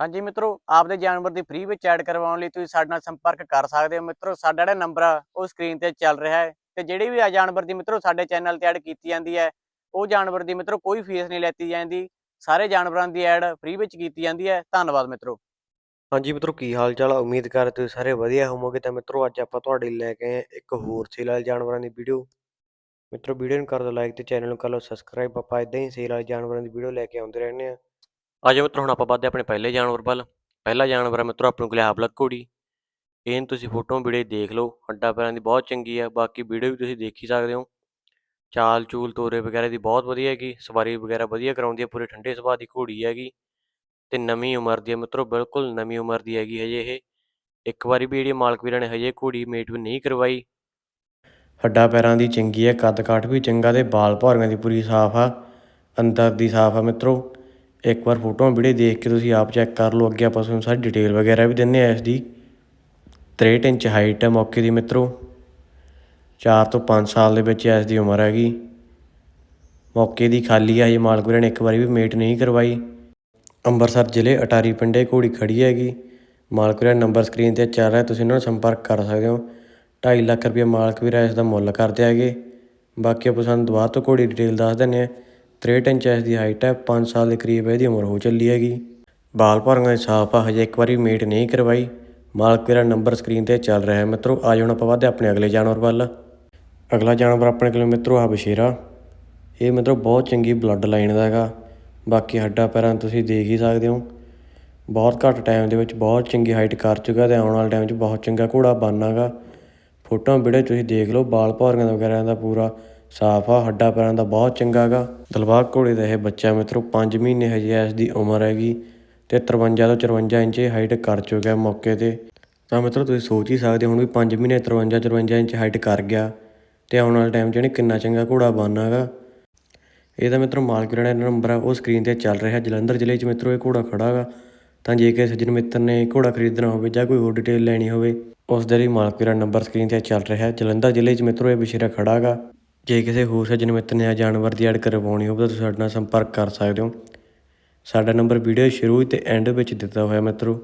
ਹਾਂਜੀ ਮਿੱਤਰੋ, ਆਪਦੇ ਜਾਨਵਰ ਦੀ ਫ੍ਰੀ ਵਿੱਚ ਐਡ ਕਰਵਾਉਣ ਲਈ ਤੁਸੀਂ ਸਾਡੇ ਨਾਲ ਸੰਪਰਕ ਕਰ ਸਕਦੇ ਹੋ ਮਿੱਤਰੋ। ਸਾਡਾ ਜਿਹੜਾ ਨੰਬਰ ਆ, ਉਹ ਸਕਰੀਨ ਤੇ ਚੱਲ ਰਿਹਾ ਹੈ। ਤੇ ਜਿਹੜੀ ਵੀ ਆ ਜਾਨਵਰ ਦੀ ਮਿੱਤਰੋ ਸਾਡੇ ਚੈਨਲ ਤੇ ਐਡ ਕੀਤੀ ਜਾਂਦੀ ਹੈ, ਉਹ ਜਾਨਵਰ ਦੀ ਮਿੱਤਰੋ ਕੋਈ ਫੀਸ ਨਹੀਂ ਲੈਤੀ ਜਾਂਦੀ। ਸਾਰੇ ਜਾਨਵਰਾਂ ਦੀ ਐਡ ਫ੍ਰੀ ਵਿੱਚ ਕੀਤੀ ਜਾਂਦੀ ਹੈ। ਧੰਨਵਾਦ ਮਿੱਤਰੋ। ਹਾਂਜੀ ਮਿੱਤਰੋ, ਕੀ ਹਾਲ ਚਾਲ ਉਮੀਦ ਕਰ ਤੁਸੀਂ ਸਾਰੇ ਵਧੀਆ ਹੋਵੋਗੇ। ਤਾਂ ਮਿੱਤਰੋ, ਅੱਜ ਆਪਾਂ ਤੁਹਾਡੇ ਲਈ ਲੈ ਕੇ ਆਏ ਇੱਕ ਹੋਰ ਸੇਲ ਵਾਲੇ ਜਾਨਵਰਾਂ ਦੀ ਵੀਡੀਓ ਮਿੱਤਰੋ ਵੀਡੀਓ ਨੂੰ ਕਰ ਦਿਓ ਲਾਈਕ ਤੇ ਚੈਨਲ ਨੂੰ ਕਰ ਲਓ ਸਬਸਕ੍ਰਾਈਬ ਆਪਾਂ ਇਦਾਂ ਹੀ ਸੇਲ ਵਾਲੇ ਜਾਨਵਰਾਂ ਦੀ ਵੀਡੀਓ ਲੈ ਕੇ ਆਉਂਦੇ ਰਹਿੰਦੇ ਆ ਆਜੋ ਮਿੱਤਰ, ਹੁਣ ਆਪਾਂ ਵੱਧਦੇ ਆਪਣੇ ਪਹਿਲੇ ਜਾਨਵਰ ਵੱਲ। ਪਹਿਲਾ ਜਾਨਵਰ ਹੈ ਮਿੱਤਰੋ, ਆਪਣੇ ਕੋਲ ਹਬਲਕ ਘੋੜੀ ਇਹਨੂੰ ਤੁਸੀਂ ਫੋਟੋ ਵੀਡੀਓ ਦੇਖ ਲਓ, ਹੱਡਾ ਪੈਰਾਂ ਦੀ ਬਹੁਤ ਚੰਗੀ ਆ। ਬਾਕੀ ਵੀਡੀਓ ਵੀ ਤੁਸੀਂ ਦੇਖ ਹੀ ਸਕਦੇ ਹੋ। ਚਾਲ ਚੂਲ ਤੋਰੇ ਵਗੈਰਾ ਦੀ ਬਹੁਤ ਵਧੀਆ ਹੈਗੀ, ਸਵਾਰੀ ਵਗੈਰਾ ਵਧੀਆ ਕਰਾਉਂਦੀ ਹੈ ਪੂਰੇ ਠੰਡੇ ਸੁਭਾਅ ਦੀ ਘੋੜੀ ਹੈਗੀ। ਤੇ ਨਵੀਂ ਉਮਰ ਦੀ ਹੈ ਮਿੱਤਰੋ, ਬਿਲਕੁਲ ਨਵੀਂ ਉਮਰ ਦੀ ਹੈਗੀ ਹਜੇ ਇਹ। ਇੱਕ ਵਾਰੀ ਵੀ ਜਿਹੜੀ ਮਾਲਕ ਵੀਰਾਂ ਨੇ ਹਜੇ ਘੋੜੀ ਮੇਟ ਵੀ ਨਹੀਂ ਕਰਵਾਈ। ਹੱਡਾਂ ਪੈਰਾਂ ਦੀ ਚੰਗੀ ਹੈ ਕੱਦ ਕਾਠ ਵੀ ਚੰਗਾ ਤੇ ਬਾਲ ਭੌਰੀਆਂ ਦੀ ਪੂਰੀ ਸਾਫ਼ ਆ। ਅੰਦਰ ਦੀ ਸਾਫ਼ ਆ ਮਿੱਤਰੋ। ਇੱਕ ਵਾਰ ਫੋਟੋਆਂ ਵੀਡੀਓ ਦੇਖ ਕੇ ਤੁਸੀਂ ਆਪ ਚੈੱਕ ਕਰ ਲਓ, ਅੱਗੇ ਆਪਾਂ ਤੁਹਾਨੂੰ ਸਾਰੀ ਡਿਟੇਲ ਵਗੈਰਾ ਵੀ ਦਿੰਨੇ ਆ ਇਸ ਦੀ। 63 ਇੰਚ ਹਾਈਟ ਹੈ ਮੌਕੇ ਦੀ ਮਿੱਤਰੋ। 4 ਤੋਂ 5 ਸਾਲ ਦੇ ਵਿੱਚ ਇਸ ਦੀ ਉਮਰ ਹੈਗੀ। ਮੌਕੇ ਦੀ ਖਾਲੀ ਆ, ਹਜੇ ਮਾਲਕ ਵੀਰਾਂ ਨੇ ਇੱਕ ਵਾਰੀ ਵੀ ਮੇਟ ਨਹੀਂ ਕਰਵਾਈ। ਅੰਮ੍ਰਿਤਸਰ ਜ਼ਿਲ੍ਹੇ ਅਟਾਰੀ ਪਿੰਡੇ ਘੋੜੀ ਖੜੀ ਹੈਗੀ। ਮਾਲਕ ਵੀਰਾ ਨੰਬਰ ਸਕਰੀਨ ਤੇ ਚੱਲ ਰਿਹਾ, ਤੁਸੀਂ ਇਹਨਾਂ ਨਾਲ ਸੰਪਰਕ ਕਰ ਸਕਦੇ ਹੋ। 2.5 ਲੱਖ ਰੁਪਏ ਮਾਲਕ ਵੀਰਾ ਇਸ ਦਾ ਮੁੱਲ ਕਰਦੇ ਹੈਗੇ। ਬਾਕੀ ਆਪਾਂ ਸਾਨੂੰ ਦੁਬਾਰਾ ਤੋਂ ਘੋੜੀ ਡਿਟੇਲ ਦੱਸ ਦਿੰਦੇ ਆ। 63 ਇੰਚ ਇਸ ਦੀ ਹਾਈਟ ਹੈ 5 ਸਾਲ ਦੇ ਕਰੀਬ ਇਹਦੀ ਉਮਰ ਹੋ ਚੱਲੀ ਹੈਗੀ। ਬਾਲ ਭਰੀਆਂ ਦੇ ਸਾਫ਼ ਆ, ਹਜੇ ਇੱਕ ਵਾਰੀ ਮੀਟ ਨਹੀਂ ਕਰਵਾਈ। ਮਾਲਕ ਵੀਰਾ ਨੰਬਰ ਸਕਰੀਨ ਤੇ ਚੱਲ ਰਿਹਾ ਹੈ ਮਿੱਤਰੋ। ਆ ਹੁਣ ਆਪਾਂ ਵਧਦੇ ਆਪਣੇ ਅਗਲੇ ਜਾਨਵਰ ਵੱਲ। ਅਗਲਾ ਜਾਨਵਰ ਆਪਣੇ ਕੋਲ ਮਿੱਤਰੋ ਆ ਬਸ਼ੇਰਾ। ਇਹ ਮਿੱਤਰੋ ਬਹੁਤ ਚੰਗੀ ਬਲੱਡ ਲਾਈਨ ਦਾ ਹੈਗਾ। ਬਾਕੀ ਹੱਡਾ ਪੈਰਾਂ ਤੁਸੀਂ ਦੇਖ ਹੀ ਸਕਦੇ ਹੋ। ਬਹੁਤ ਘੱਟ ਟਾਈਮ ਦੇ ਵਿੱਚ ਬਹੁਤ ਚੰਗੀ ਹਾਈਟ ਕਰ ਚੁੱਕਾ ਤੇ ਆਉਣ ਵਾਲੇ ਟਾਈਮ 'ਚ ਬਹੁਤ ਚੰਗਾ ਘੋੜਾ ਬਣਨਾਗਾ ਫੋਟੋਆਂ ਵੀਡੀਓ ਤੁਸੀਂ ਦੇਖ ਲਓ ਬਾਲ ਭੌਰੀਆਂ ਦਾ ਵਗੈਰਾ ਦਾ ਪੂਰਾ। ਸਾਫ਼ ਆ, ਹੱਡਾਂ ਪੈਰਾਂ ਦਾ ਬਹੁਤ ਚੰਗਾ ਹੈਗਾ ਦਲਬਾਗ ਘੋੜੇ ਦਾ ਇਹ ਬੱਚਾ ਮਿੱਤਰੋ 5 ਮਹੀਨੇ ਹਜੇ ਇਸ ਦੀ ਉਮਰ ਹੈਗੀ ਤੇ 53 ਤੋਂ 54 ਇੰਚ ਹਾਈਟ ਕਰ ਚੁੱਕਿਆ ਮੌਕੇ ਤੇ। ਤਾਂ ਮਿੱਤਰੋ, ਤੁਸੀਂ ਸੋਚ ਹੀ ਸਕਦੇ ਹੋ ਹੁਣ ਵੀ 5 ਮਹੀਨੇ 53 54 ਇੰਚ ਹਾਈਟ ਕਰ ਗਿਆ ਤੇ ਆਉਣ ਵਾਲੇ ਟਾਈਮ 'ਚ ਇਹਨੇ ਕਿੰਨਾ ਚੰਗਾ ਘੋੜਾ ਬਣਨਾ ਬਣਨਾਗਾ ਇਹਦਾ ਮਿੱਤਰੋ, ਮਾਲਕ ਜਿਹੜਾ ਨੰਬਰ ਆ, ਉਹ ਸਕਰੀਨ ਤੇ ਚੱਲ ਰਿਹਾ। ਜਲੰਧਰ ਜ਼ਿਲ੍ਹੇ 'ਚ ਮਿੱਤਰੋ, ਇਹ ਘੋੜਾ ਖੜਾ ਹੈਗਾ ਤਾਂ ਜੇ ਕਿਸੇ ਸੱਜਣ ਮਿੱਤਰ ਨੇ ਘੋੜਾ ਖਰੀਦਣਾ ਹੋਵੇ ਜਾਂ ਕੋਈ ਹੋਰ ਡਿਟੇਲ ਲੈਣੀ ਹੋਵੇ, ਉਸ ਦੇ ਲਈ ਮਾਲਕ ਜਿਹੜਾ ਨੰਬਰ ਸਕਰੀਨ ਤੇ ਚੱਲ ਰਿਹਾ। ਜਲੰਧਰ ਜ਼ਿਲ੍ਹੇ 'ਚ ਮਿੱਤਰੋ, ਇਹ ਬਸ਼ੀਰਾ ਖੜਾ ਹੈਗਾ ਜੇ ਕਿਸੇ ਹੋਰ ਸੱਜਣ ਮਿੱਤਰ ਨੇ ਆ ਜਾਨਵਰ ਦੀ ਐਡ ਕਰਵਾਉਣੀ ਹੋਵੇ ਤਾਂ ਤੁਸੀਂ ਸਾਡੇ ਨਾਲ ਸੰਪਰਕ ਕਰ ਸਕਦੇ ਹੋ। ਸਾਡਾ ਨੰਬਰ ਵੀਡੀਓ ਸ਼ੁਰੂ ਤੇ ਐਂਡ ਵਿੱਚ ਦਿੱਤਾ ਹੋਇਆ ਮਿੱਤਰੋ।